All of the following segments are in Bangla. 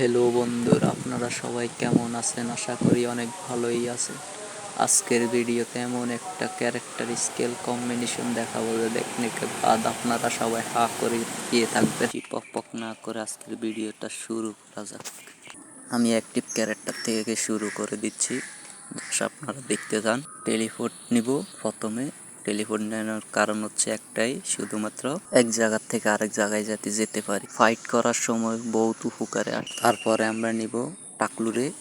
হ্যালো বন্ধুরা, আপনারা সবাই কেমন আছেন? আশা করি অনেক ভালোই আছে আজকের ভিডিওতে এমন একটা ক্যারেক্টার স্কেল কম্বিনেশন দেখাবো যে দেখনে বাদ আপনারা সবাই হা করে গিয়ে থাকবে পক পক না করে আজকের ভিডিওটা শুরু করা যাক। আমি অ্যাক্টিভ ক্যারেক্টার থেকে শুরু করে দিচ্ছি। আপনারা দেখতে যান টেলিফোন নিব প্রথমে। টেলিফোন নেওয়ার কারণ হচ্ছে একটাই, শুধুমাত্র এক জায়গা থেকে আরেক জায়গায় যাতে যেতে পারি। ফাইট করার সময় বহুত উপকারে আসে। তারপরে আমরা নিব টাকলুরে।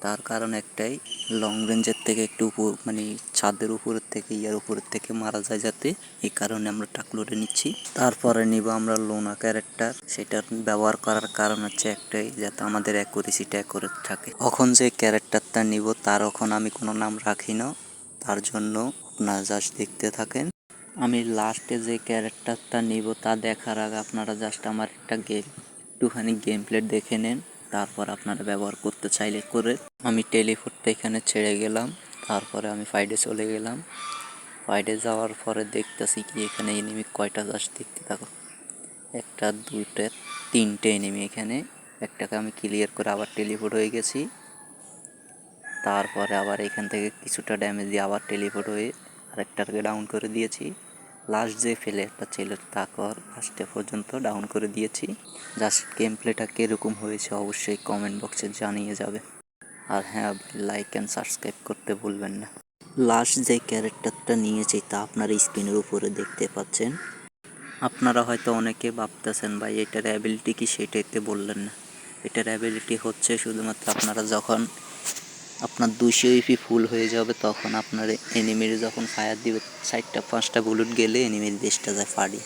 তার কারণ একটাই লং রেঞ্জের থেকে একটু উপর মানে ছাদের উপরের থেকে, ইয়ার উপরের থেকে মারা যায় যাতে এই কারণে আমরা টাকলুরে নিচ্ছি। তারপরে নিব আমরা লোনা ক্যারেক্টার সেটার ব্যবহার করার কারণ হচ্ছে একটাই, যাতে আমাদের অ্যাকুরেসিটা অ্যাকুরেট থাকে। এখন যে ক্যারেক্টারটা নিব, তার এখন আমি কোনো নাম রাখি না। তার জন্য আপনারা জাস্ট দেখতে থাকেন। আমি লাস্টে যে ক্যারেক্টারটা নিব তা দেখার আগে আপনারা জাস্ট আমার একটা গেম একটুখানি গেম প্লেট দেখে নেন, তারপর আপনারা ব্যবহার করতে চাইলে করে আমি টেলিফোনটা এখানে ছেড়ে গেলাম, তারপরে আমি ফাইডে চলে গেলাম। ফাইডে যাওয়ার পরে দেখতেছি কি এখানে এনিমি কয়টা জাস্ট দেখতে থাকো। একটা, দুইটা, তিনটে এনিমি এখানে। একটাকে আমি ক্লিয়ার করে আবার টেলিপোর্ট হয়ে গেছি। তারপরে আবার এখান থেকে কিছুটা ড্যামেজ দিয়ে আবার টেলিপোর্ট হয়ে আরেকটাকে ডাউন করে দিয়েছি। লাস্ট যে ফেলে একটা ছিল তারপর ফার্স্টে পর্যন্ত ডাউন করে দিয়েছি। জাস্ট গেম প্লেটা কীরকম হয়েছে অবশ্যই কমেন্ট বক্সে জানিয়ে যাবে। আর হ্যাঁ লাইক অ্যান্ড সাবস্ক্রাইব করতে ভুলবেন না। লাস্ট যে ক্যারেক্টারটা নিয়েছি তা আপনার স্ক্রিনের উপরে দেখতে পাচ্ছেন। আপনারা হয়তো অনেকে ভাবতেছেন, ভাই, এটার অ্যাবিলিটি কি? সেটাইতে বললেন না। এটার অ্যাবিলিটি হচ্ছে শুধুমাত্র আপনারা যখন আপনার দুশো ইপি ফুল হয়ে যাবে, তখন আপনার এনিমির যখন ফায়ার দিবে, চারটা, পাঁচটা বুলেট গেলে এনিমির দেশটা যায় ফাড়ি।